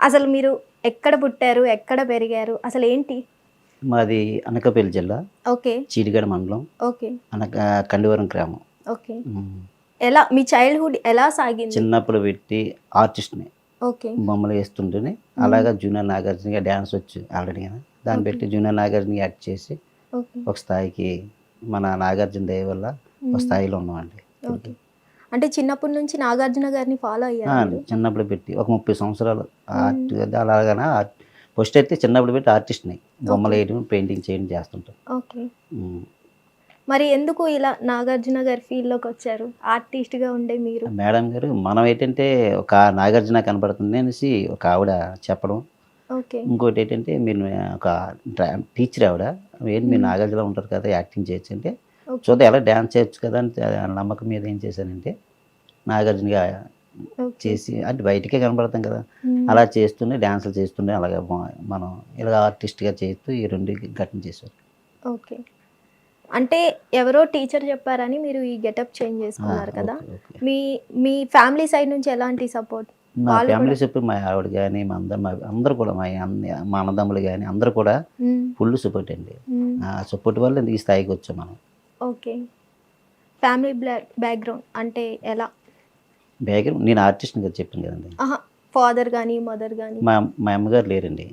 అసలు మీరు ఎక్కడ పుట్టారు ఎక్కడ పెరిగారు అసలు ఏంటి? మాది అనకాపల్లి జిల్లా ఓకే. చీడిగడ మండలం ఓకే. అనక కండివరం గ్రామం. ఓకే. ఎలా మీ చైల్డ్హుడ్ ఎలా సాగింది? చిన్నప్పుడు పెట్టి ఆర్టిస్ట్ని ఓకే. బొమ్మలు వేస్తుంటేనే అలాగా జూనియర్ నాగార్జునగా డ్యాన్స్ వచ్చు ఆల్రెడీ దాన్ని పెట్టి జూనియర్ నాగార్జున యాక్ట్ చేసి ఒక స్థాయికి మన నాగార్జున దయ వల్ల ఒక స్థాయిలో ఉన్నామండి. ఓకే. అంటే చిన్నప్పటి నుంచి నాగార్జున గారిని ఫాలో అయ్యారు? చిన్నప్పుడు పెట్టి ఒక ముప్పై సంవత్సరాలు. ఆర్ట్ అలాగనే ఫస్ట్ అయితే చిన్నప్పుడు పెట్టి ఆర్టిస్ట్ని. బొమ్మలు వేయడం పెయింటింగ్ చేయడం చేస్తుంటాం. ఓకే. మరి ఎందుకు ఇలా నాగార్జున గారి ఫీల్డ్లోకి వచ్చారు? ఆర్టిస్ట్గా ఉండే మీరు? మేడం గారు మనం ఏంటంటే ఒక నాగార్జున కనపడుతుంది అనేసి ఒక ఆవిడ చెప్పడం. ఓకే. ఇంకోటి ఏంటంటే మీరు ఒక టీచర్ ఆవిడ. ఏంటి మీరు నాగార్జున ఉంటారు కదా యాక్టింగ్ చేయొచ్చు అంటే. చూద్దాం ఎలా డ్యాన్స్ చేయొచ్చు కదా అని నమ్మకం మీద ఏం చేశానంటే నాగార్జునగా. చేసి అంటే బయటికే కనపడతాం కదా. అలా చేస్తుండే డ్యాన్సులు చేస్తుండే అలాగే మనం ఇలా ఆర్టిస్ట్గా చేస్తూ ఈ రెండు ఘటన చేశారు. ఓకే. అంటే ఎవరో టీచర్ చెప్పారని మీరు ఈ గెటప్ చేంజ్ చేసుకున్నారు కదా. మీ మీ ఫ్యామిలీ సైడ్ నుంచి ఎలాంటి సపోర్ట్? మా వాళ్ళు ఫ్యామిలీ చెప్పి మా ఆవిడ కానీ మా అందరు మా అందరు కూడా మా అన్న మా అన్నదమ్ములు కానీ అందరూ కూడా ఫుల్ సపోర్ట్ అండి. ఆ సపోర్ట్ వల్ల ఈ స్థాయికి వచ్చాం మనం. ఓకే. ఫ్యామిలీ బ్యాక్గ్రౌండ్ అంటే ఎలా? బ్యాగ్ నేను ఆర్టిస్ట్ కదా చెప్పాను కదండి. ఫాదర్ కానీ మదర్ కానీ మా మా అమ్మగారు లేరండి.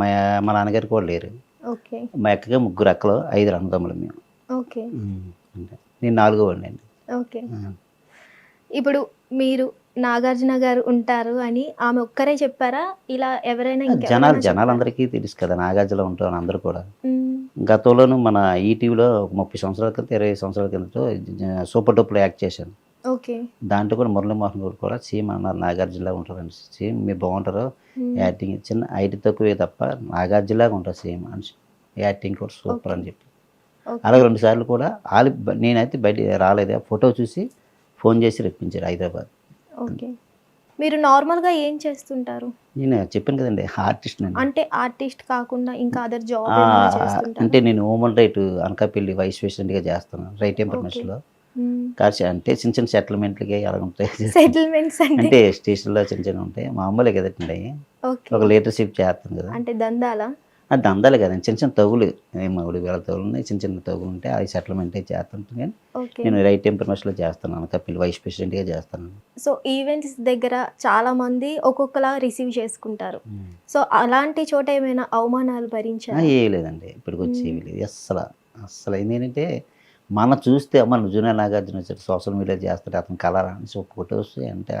మా మా నాన్నగారు కూడా లేరు. ఓకే. మా అక్కగా ముగ్గురు అక్కలు ఐదు అన్నదమ్ములు మేము. ఓకే. నేను నాలుగో వాడిని అండి. ఓకే. ఇప్పుడు మీరు నాగార్జున గారు ఉంటారు అని ఆమె ఒక్కరే చెప్పారా? ఇలా ఎవరైనా జనాలు? జనాలందరికీ తెలుసు కదా నాగార్జున ఉంటారు అందరూ కూడా. గతంలోనూ మన ఈటీవీలో ఒక ముప్పై సంవత్సరాల క్రితం ఇరవై సంవత్సరాల క్రితం సూపర్ డూప్లో యాక్ట్ చేశాను. ఓకే. దాంట్లో కూడా మురళీమోహన్ గారు కూడా సేమ్ అన్నారు. నాగార్జునలాగా ఉంటారండి. సేమ్ మీరు బాగుంటారు. యాక్టింగ్ చిన్న హైట్ తక్కువే తప్ప నాగార్జునలాగా ఉంటారు సేమ్. అని యాక్టింగ్ కూడా సూపర్ అని చెప్పి. అలాగే రెండు సార్లు కూడా వాళ్ళు నేనైతే బయట రాలేదు. ఫోటో చూసి ఫోన్ చేసి రప్పించారు హైదరాబాద్. ఓకే. మీరు నార్మల్గా ఏం చేస్తుంటారు? నేను చెప్పాను కదండి ఆర్టిస్ట్ అంటే ఆర్టిస్ట్ కాకుండా ఇంకా అదర్ జాబ్ అంటే నేను హ్యూమన్ రైట్ అనకాపల్లి వైస్ ప్రెసిడెంట్గా చేస్తున్నాను. రైట్ ఇంపర్మేషన్లో కాదు అంటే చిన్న చిన్న సెటిల్మెంట్లకి అలా ఉంటాయి. సెటిల్మెంట్స్ అంటే? స్టేషన్లో చిన్న చిన్న ఉంటాయి. మామూలే కదండి. ఓకే. ఒక లీడర్షిప్ చేస్తాను కదా. అంటే దందాలా? అది దందాలే కదండి. చిన్న చిన్న తగులు మూడు వేల తగులు ఉన్నాయి. చిన్న చిన్న తగులు ఉంటాయి అవి సెటిల్మెంట్ చేస్తుంటాను కానీ నేను రైట్ ఇంపర్మేషన్లో చేస్తాను. అనకాపల్లి వైస్ ప్రెసిడెంట్గా చేస్తాను. సో ఈవెంట్స్ దగ్గర చాలా మంది ఒక్కొక్కలా రిసీవ్ చేసుకుంటారు. సో అలాంటి చోట ఏమైనా అవమానాలు భరించారు? ఏ లేదండి. ఇప్పటికి వచ్చి ఏమీ లేదు. అస్సలు అస్సలు. ఏంటంటే మన చూస్తే మన జూనియర్ నాగార్జున వచ్చాడు సోషల్ మీడియా చేస్తాడు అతను కలర్ అని ఒక ఫొటోస్ అంటే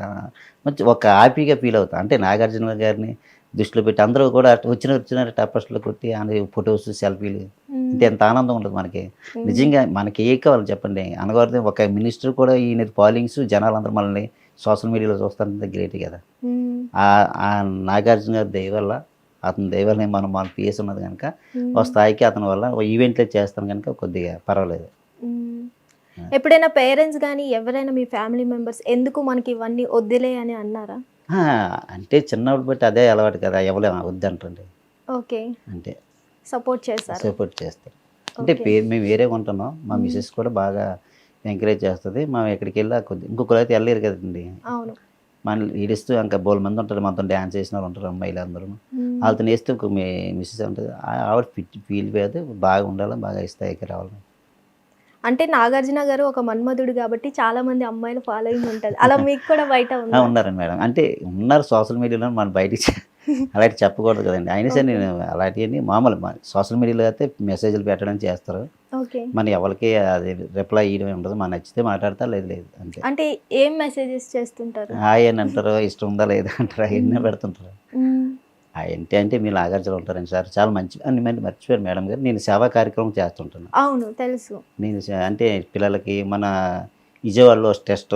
మంచి ఒక హ్యాపీగా ఫీల్ అవుతా. అంటే నాగార్జున గారిని దృష్టిలో పెట్టి అందరూ కూడా అటు వచ్చిన వచ్చిన టపస్లో కొట్టి ఆయన ఫొటోస్ సెల్ఫీలు ఇంత ఎంత ఆనందం ఉంటుంది మనకి. నిజంగా మనకి ఏ కావాలి చెప్పండి. అనగారితే ఒక మినిస్టర్ కూడా ఈయన ఫాలోయింగ్స్ జనాలందరూ మనల్ని సోషల్ మీడియాలో చూస్తారంటే గ్రేట్ కదా. ఆ నాగార్జున గారి దయ వల్ల అతని దయ వల్ల మనం మన పిఎస్ ఉన్నది కనుక ఒక స్థాయికి అతని వల్ల ఈవెంట్లో చేస్తాం కనుక కొద్దిగా పర్వాలేదు. ఎప్పుడైనా పేరెంట్స్ కానీ ఎవరైనా మీ ఫ్యామిలీ మెంబర్స్ ఎందుకు మనకి ఇవన్నీ వద్దులే అని అన్నారా? అంటే చిన్నప్పుడు బట్టి అదే అలవాటు కదా ఎవరు వద్దంటండి ఓకే. అంటే సపోర్ట్ చేశారు. సపోర్ట్ చేస్తారు. అంటే. పేరు మేము వేరే ఉంటున్నాం. మా మిసెస్ కూడా బాగా ఎంకరేజ్ చేస్తుంది. మేము ఎక్కడికి వెళ్ళా కొద్ది ఇంకొకరు అయితే వెళ్ళలేరు కదండి. అవును. మన లేడీస్తో ఇంకా బోల్ మంది ఉంటారు మనతో డ్యాన్స్ చేసిన వాళ్ళు ఉంటారు అమ్మాయిలు అందరూ. వాళ్ళతో వేస్తే మీ మిస్సెస్ ఉంటుంది ఆవిడ ఫిట్ ఫీల్ పోతే బాగా ఉండాలి బాగా స్థాయికి రావాలి. అంటే నాగార్జున గారు ఒక మన్మధుడు కాబట్టి చాలా మంది అమ్మాయిలు ఫాలోయింగ్ ఉంటది అలా మీకు కూడా బయట ఉన్నారండి మేడం. అంటే ఉన్నారు సోషల్ మీడియాలో మనం బయటికి చె- అలాంటి చెప్పకూడదు కదండి. అయినా సరే నేను అలాంటివన్నీ మామూలు సోషల్ మీడియాలో అయితే మెసేజ్లు పెట్టడం చేస్తారు. ఓకే. మన ఎవరికి అది రిప్లై ఇవ్వడం ఉండదు. మన నచ్చితే మాట్లాడతారు లేదు లేదు అంతే. అంటే ఏం మెసేజెస్ చేస్తుంటారు? హాయ్ అని అంటారు ఇష్టం ఉందా లేదా అంటారు అవన్నీ పెడుతుంటారు. ఏంటి అంటే మీరు నాగార్జున ఉంటారండి సార్. చాలా మంచి అని మరి మర్చిపోయారు మేడం గారు. నేను సేవా కార్యక్రమం చేస్తుంటాను. అవును తెలుసు. నేను అంటే పిల్లలకి మన విజయవాడలో టెస్ట్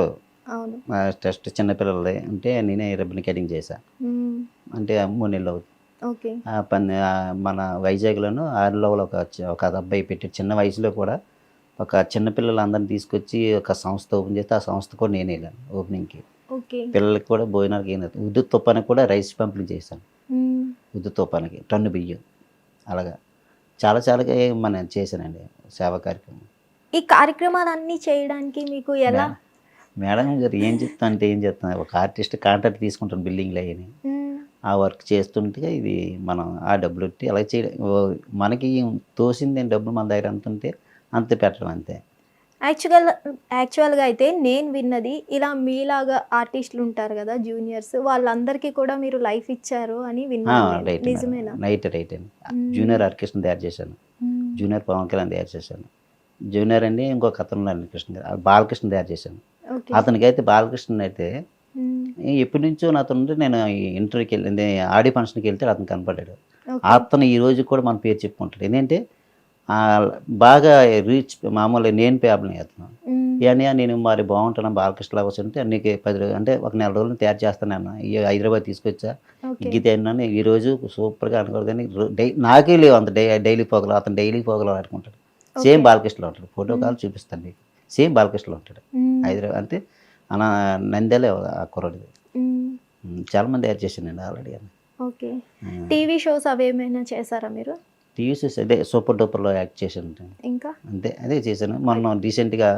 టెస్ట్ చిన్నపిల్లలది అంటే నేనే రిబ్బన్ కటింగ్ చేశాను మ్మ్. అంటే మూడు నెలలు అవుతుంది. ఓకే. ఆ పని ఆ మన వైజాగ్లోను ఆరులో ఒక ఒక అబ్బాయి పెట్టి చిన్న వయసులో కూడా ఒక చిన్నపిల్లలందరిని తీసుకొచ్చి ఒక సంస్థ ఓపెన్ చేస్తే ఆ సంస్థ కూడా నేనే వెళ్ళాను ఓపెనింగ్కి. పిల్లలకి కూడా భోజనాలకి ఏం ఉద్దు తుప్పానికి కూడా రైస్ పంపిణీ చేశాను. తుప్పానికి టన్ను బియ్యం. అలాగా. చాలా చాలా మనం చేశానండి సేవా కార్యక్రమం. ఈ కార్యక్రమాలన్నీ చేయడానికి మీకు ఎలా? మేడం గారు ఏం చెప్తా అంటే ఏం చెప్తాను ఒక ఆర్టిస్ట్ కాంట్రాక్ట్ తీసుకుంటాను బిల్డింగ్లు అయ్యని. ఆ వర్క్ చేస్తుంటే ఇది మనం ఆ డబ్బులు పెట్టి అలా చేయడం. మనకి తోసింది డబ్బులు మన దగ్గర ఎంత ఉంటే అంత పెట్టడం అంతే. యాక్చువల్ యాక్చువల్గా అయితే నేను విన్నది ఇలా మీలాగా ఆర్టిస్టులు ఉంటారు కదా జూనియర్స్ వాళ్ళందరికీ కూడా మీరు లైఫ్ ఇచ్చారు అని విన్నాను నేను. రైట్ నిజమేనా రైట్ రైట్ అండి. జూనియర్ ఆర్కెస్ట్రా తయారు చేశాను. జూనియర్ పవన్ కళ్యాణ్ తయారు చేశాను జూనియర్ అండి ఇంకొక అతను కృష్ణ గారు బాలకృష్ణ తయారు చేశాను అతనికి అయితే బాలకృష్ణ అయితే. ఎప్పటి నుంచో నాతో నేను ఇంటర్వ్యూకి వెళ్ళి ఆడి ఫంక్షన్కి వెళ్తే అతను కనపడ్డాడు. అతను ఈ రోజు కూడా మన పేరు చెప్పుకుంటాడు ఏంటంటే బాగా రీచ్ మామూలు నేను పేపర్ని మ్మ్. అని నేను మరి బాగుంటున్నా బాలకృష్ణ లాగా అంటే నీకు పది రోజులు అంటే ఒక నెల రోజులు తయారు చేస్తాను అన్న. ఈ హైదరాబాద్ తీసుకొచ్చా. గీత అన్నాను ఈ రోజు సూపర్గా అనుకోదు కానీ డై నాకే లేవు అంత డై డైలీ పోగలు అతను డైలీ పోగలు ఆడుకుంటాడు. సేమ్. బాలకృష్ణలో ఉంటాడు. ఫోటో కాల్ చూపిస్తాను మీకు. సేమ్ బాలకృష్ణలో ఉంటాడు. హైదరాబాద్ అంటే అన్న నంద్యాలే ఆ కుర్రాడిది. చాలా మంది తయారు చేసిండండి ఆల్రెడీ ఓకే. టీవీ షోస్ అవేమైనా చేశారా మీరు? టీవీ చూసి అదే సూపర్ డూపర్లో యాక్ట్ చేశాను ఇంకా? అంతే అదే చేశాను. మొన్న రీసెంట్గా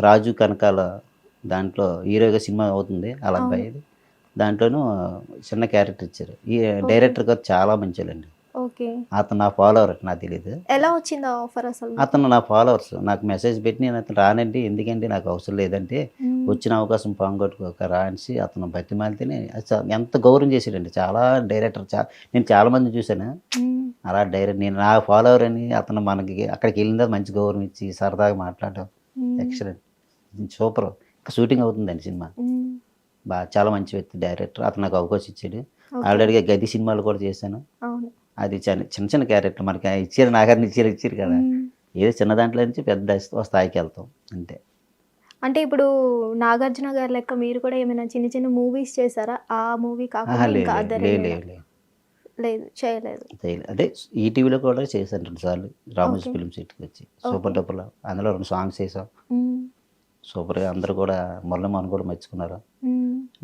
రాజు కనకాల దాంట్లో హీరోగా సినిమా అవుతుంది అలా. అబ్బాయి దాంట్లోనూ చిన్న క్యారెక్టర్ ఇచ్చారు. ఈ డైరెక్టర్ గారు చాలా ఓకే అతను నా ఫాలోవర్ నాకు తెలియదు ఎలా వచ్చింది ఆఫర్ అసలు? అతను నా ఫాలోవర్స్ నాకు మెసేజ్ పెట్టి నేను అతను రానండి ఎందుకంటే నాకు అవసరం లేదంటే. వచ్చిన అవకాశం పాంగొట్టుకోక రా అనేసి అతను బతిమాలితేనే ఎంత గౌరవం చేసాడండి చాలా డైరెక్టర్ చా నేను చాలా మంది చూశాను. అలా డైరెక్ట్ నేను నా ఫాలోవర్ అని అతను మనకి అక్కడికి వెళ్ళిన మంచి గౌరవం ఇచ్చి సరదాగా మాట్లాడడం. Excellent super. షూటింగ్ అవుతుందండి సినిమా. బాగా చాలా మంచి వ్యక్తి డైరెక్టర్. అతను నాకు అవకాశం ఇచ్చాడు. ఆల్రెడీగా గది సినిమాలు కూడా చేశాను. అది చిన్న చిన్న చిన్న క్యారెక్టర్ మనకి ఇచ్చారు నాగారిని ఇచ్చారు ఇచ్చారు కదా. ఏదో చిన్న దాంట్లో నుంచి పెద్ద స్థా- స్థాయికి వెళ్తాం అంతే. అంటే ఇప్పుడు నాగార్జున గారి లెక్క మీరు కూడా ఏమైనా చిన్న చిన్న మూవీస్ చేశారా? ఆ మూవీ కాకుండా లేదు చేయలేదు. అదే ఈటీవీలో కూడా చేశాను రెండు సార్లు రామోజీ. ఫిల్మ్ సిటీకి వచ్చి. సూపర్ డబ్బులో అందులో రెండు సాంగ్స్ మ్మ్. సూపర్గా అందరూ కూడా మురళమోహన్ కూడా మెచ్చుకున్నారు.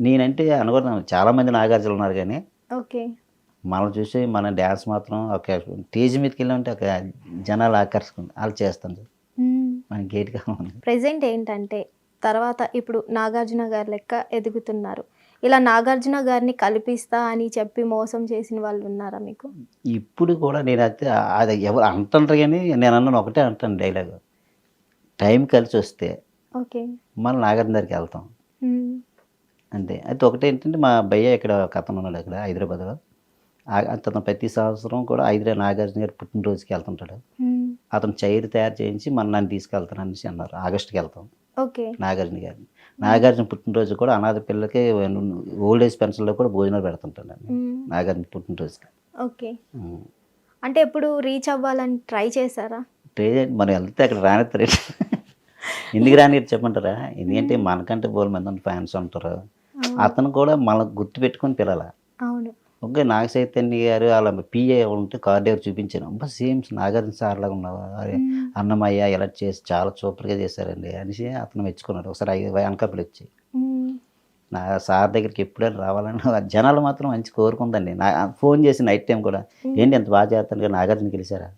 నేనంటే అనుకున్నాను చాలా మంది నాగార్జులు ఉన్నారు కానీ ఓకే. మనం చూసి మన డ్యాన్స్ మాత్రం ఒక స్టేజ్ మీదకి వెళ్ళామంటే ఒక జనాలు ఆకర్షుకుంది వాళ్ళు చేస్తాం మన గేట్ కావాలి ప్రజెంట్ ఏంటంటే తర్వాత ఇప్పుడు నాగార్జున గారి లెక్క ఎదుగుతున్నారు. ఇలా నాగార్జున గారిని కల్పిస్తా అని చెప్పి మోసం చేసిన వాళ్ళు ఉన్నారా మీకు? ఇప్పుడు కూడా నేను అయితే అది ఎవరు అంటుంటారు కానీ నేను అన్నాను ఒకటే అంటాను డైలాగ్ టైం కలిసి వస్తే ఓకే. మనం నాగార్జున దగ్గరికి వెళ్తాం. అంతే. అయితే ఒకటి ఏంటంటే మా భయ్య ఇక్కడ ఒక అతను ఉన్నాడు ఇక్కడ హైదరాబాద్లో. అతను ప్రతి సంవత్సరం కూడా హైదరాబాద్ నాగార్జున గారి పుట్టినరోజుకి వెళ్తుంటాడు. అతను చైర్ తయారు చేయించి మన నన్ను తీసుకెళ్తాను అనేసి అన్నారు. ఆగస్టుకి వెళ్తాం. ఓకే. నాగార్జున గారిని. నాగార్జున పుట్టినరోజు కూడా అనాథ పిల్లలకి ఓల్డ్ ఏజ్ పెన్షన్లో కూడా భోజనాలు పెడుతుంటాను. నాగార్జున పుట్టినరోజుకి. ఓకే. అంటే ఎప్పుడు రీచ్ అవ్వాలని ట్రై చేశారా? ట్రేడ్ మనం వెళ్తే అక్కడ రానిస్తారు ఎందుకు రానిరు చెప్పంటారా ఎందుకంటే మనకంటే బోల్ మంది ఫ్యాన్స్ ఉంటారు. అతను కూడా మనం గుర్తు పెట్టుకొని పిల్లల అవును. ఓకే నాగ చైతన్య గారు అలా పిఏ ఉంటే కార్ డ్రైవర్ చూపించాను అబ్బా సేమ్ నాగార్జున సార్ లాగా ఉన్నావా. అన్నమయ్య ఇలా చేసి చాలా సూపర్గా చేశారండి అనేసి అతను మెచ్చుకున్నాడు. ఒకసారి ఐదు అనకాపల్లి వచ్చి. నా సార్ దగ్గరికి ఎప్పుడైనా రావాలని జనాలు మాత్రం మంచి కోరుకుందండి. నా ఫోన్ చేసి నైట్ టైం కూడా ఏంటి ఎంత బాగా చేస్తాను కదా నాగార్జున గెలిచారా.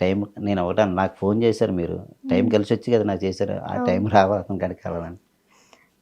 టైం నేను ఒకటే నాకు ఫోన్ చేశారు మీరు. టైం కలిసి వచ్చి కదా నాకు చేశారు. ఆ టైం రావాలి అతను కాడికి